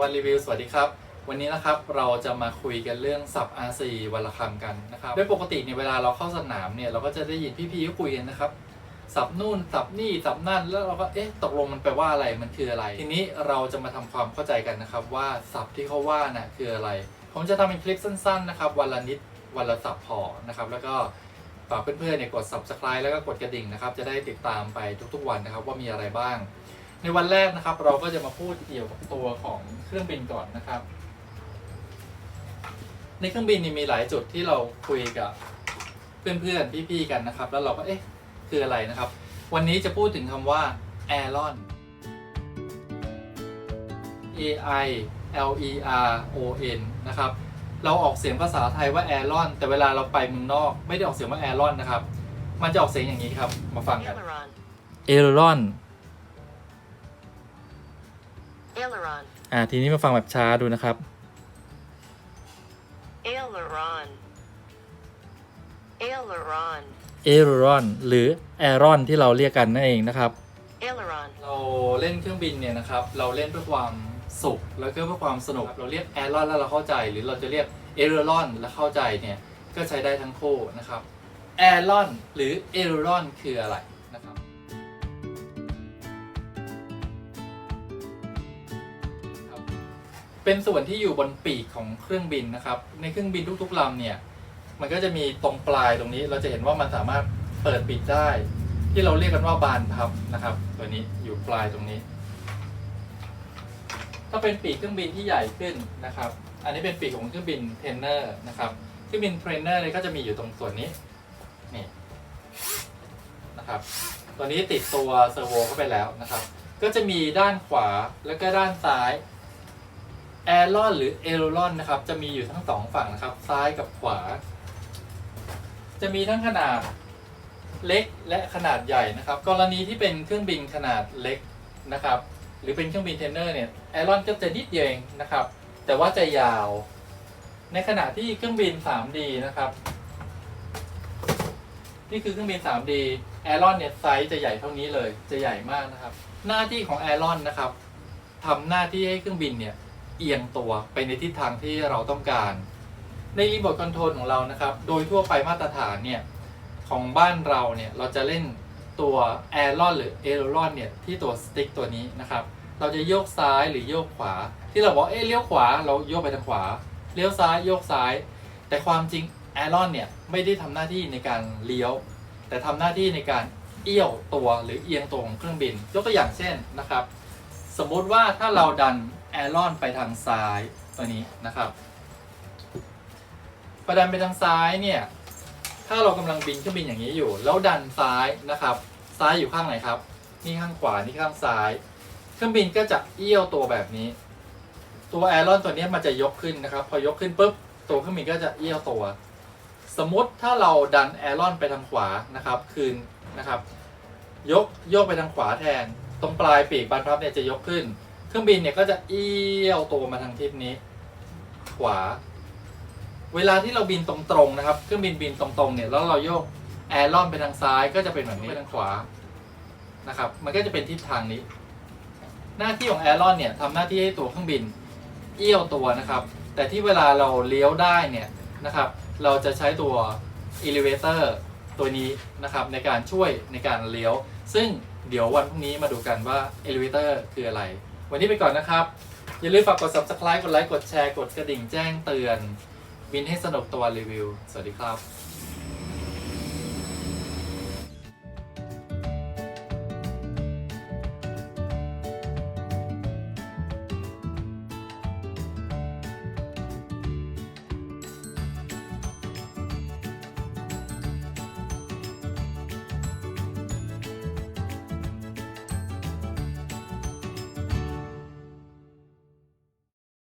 วันรีวิวสวัสดีครับ วันนี้นะครับเราจะมาคุยกันเรื่องศัพท์ R4 วันละคำกันนะครับโดยปกติเนี่ยเวลาเราเข้าสนามเนี่ยเราก็จะได้ยินพี่ๆก็คุยกันนะครับศัพท์นู่นศัพท์นี่ศัพท์นั่นแล้วเราก็เอ๊ะตกลงมันแปลว่าอะไรมันคืออะไร ทีนี้เราจะมาทำความเข้าใจกันนะครับว่าศัพท์ที่เขาว่าน่ะคืออะไร ผมจะทำเป็นคลิปสั้นๆนะครับวันละนิดวันละศัพท์พอนะครับแล้วก็ฝากเพื่อนๆเนี่ยกด subscribe แล้วก็กดกระดิ่งนะครับจะได้ติดตามไปทุกๆวันนะครับว่ามีอะไรบ้าง ในวันแรกนะครับ เราก็จะมาพูดเกี่ยวกับตัวของเครื่องบินก่อนนะครับ ในเครื่องบินนี่มีหลายจุดที่เราคุยกับเพื่อนๆพี่ๆกันนะครับ แล้วเราก็เอ๊ะคืออะไรนะครับ วันนี้จะพูดถึงคำว่า Aeron A I L E R O N นะครับเราออกเสียงภาษาไทยว่า Aeron แต่เวลาเราไปเมืองนอก ไม่ได้ออกเสียงว่า Aeron นะครับ มันจะออกเสียงอย่างนี้ครับ มาฟังกัน Aileron. Aeron Aileron. อ่าทีนี้มาฟังแบบช้าดูนะครับ Aileron. Aileron. Aileron หรือ Aeron ที่เราเรียกกันนั่นเองนะครับ Aileron. เราเล่นเครื่องบินเนี่ยนะครับ เราเล่นเพื่อความสุขแล้วก็เพื่อความสนุก เราเรียก Aeron แล้วเราเข้าใจ หรือเราจะเรียก Aileron แล้วเข้าใจเนี่ยก็ใช้ได้ทั้งคู่นะครับ Aeron หรือ Aileron คืออะไรนะครับ เป็นส่วนที่อยู่บนปีกของเครื่องบินนะครับ ในเครื่องบินทุกๆลำเนี่ยมันก็จะมีตรงปลายตรงนี้ เราจะเห็นว่ามันสามารถเปิดปิดได้ ที่เราเรียกกันว่าบานพับนะครับ ตัวนี้อยู่ปลายตรงนี้ ถ้าเป็นปีกเครื่องบินที่ใหญ่ขึ้นนะครับ อันนี้เป็นปีกของเครื่องบินเทรนเนอร์นะครับเครื่องบินเทรนเนอร์เนี่ยก็จะมีอยู่ตรงส่วนนี้นี่นะครับตัวนี้ติดตัวเซอร์โวเข้าไปแล้วนะครับ ก็จะมีด้านขวาแล้วก็ด้านซ้าย แอรลอนหรือเอโรลอนนะครับ จะมีอยู่ทั้งสองฝั่งนะครับ ซ้ายกับขวา จะมีทั้งขนาดเล็กและขนาดใหญ่นะครับ กรณีที่เป็นเครื่องบินขนาดเล็กนะครับ หรือเป็นเครื่องบินเทนเนอร์เนี่ยแอรลอนก็จะนิดเดียวเองนะครับ แต่ว่าจะยาว ในขณะที่เครื่องบิน 3D นะครับ นี่คือเครื่องบิน 3D แอรอนเนี่ยไซส์จะใหญ่เท่านี้เลย จะใหญ่มากนะครับ หน้าที่ของแอรอนนะครับทำหน้าที่ให้เครื่องบินเนี่ย เอียงตัวไปในทิศทางที่เราต้องการ ในรีโมทคอนโทรลของเรานะครับ โดยทั่วไปมาตรฐานเนี่ยของบ้านเราเนี่ยเราจะเล่นตัวแอรอนหรือเอโรลอนเนี่ยที่ตัวสติ๊กตัวนี้นะครับ เราจะโยกซ้ายหรือโยกขวา ที่เราบอกเอ๊ะเลี้ยวขวาเราโยกไปทางขวาเลี้ยวซ้ายโยกซ้าย แต่ความจริงแอรอนเนี่ยไม่ได้ทำหน้าที่ในการเลี้ยว แต่ทำหน้าที่ในการเอี้ยวตัวหรือเอียงตัวของเครื่องบิน ยกตัวอย่างเช่นนะครับ สมมุติว่าถ้าเราดัน แอรอนไปทางซ้ายตัวนี้นะครับพอดันไปทางซ้ายเนี่ย ถ้าเรากำลังบินเครื่องบินอย่างนี้อยู่ แล้วดันซ้ายนะครับ ซ้ายอยู่ข้างไหนครับ นี่ข้างขวา นี่ข้างซ้าย เครื่องบินก็จะเอี้ยวตัวแบบนี้ ตัวแอรอนตัวนี้มันจะยกขึ้นนะครับ พอยกขึ้นปุ๊บ ตัวเครื่องบินก็จะเอี้ยวตัว สมมติถ้าเราดันแอรอนไปทางขวานะครับ คืนนะครับ ยกโยกไปทางขวาแทน ตรงปลายปีกบานพับเนี่ยจะยกขึ้น รื่องบินเนี่ยก็จะเอี้ยวตัวมาทางทิศนี้ ขวา เวลาที่เราบินตรงๆนะครับเครื่องบินบินตรงๆเนี่ยแล้วเราโยกแอร์ลอนไปทางซ้ายก็จะเป็นแบบนี้ไปทางขวานะครับ มันก็จะเป็นทิศทางนี้ หน้าที่ของแอร์ลอนเนี่ยทำหน้าที่ให้ตัวเครื่องบินเอี้ยวตัวนะครับ แต่ที่เวลาเราเลี้ยวได้เนี่ยนะครับ เราจะใช้ตัว elevator ตัวนี้นะครับในการช่วยในการเลี้ยว ซึ่งเดี๋ยววันพรุ่งนี้มาดูกันว่า elevator คืออะไร วันนี้ไปก่อนนะครับ อย่าลืมฝากกด subscribe กดไลค์กดแชร์กดกระดิ่งแจ้งเตือน บินให้สนุกตัวรีวิว สวัสดีครับ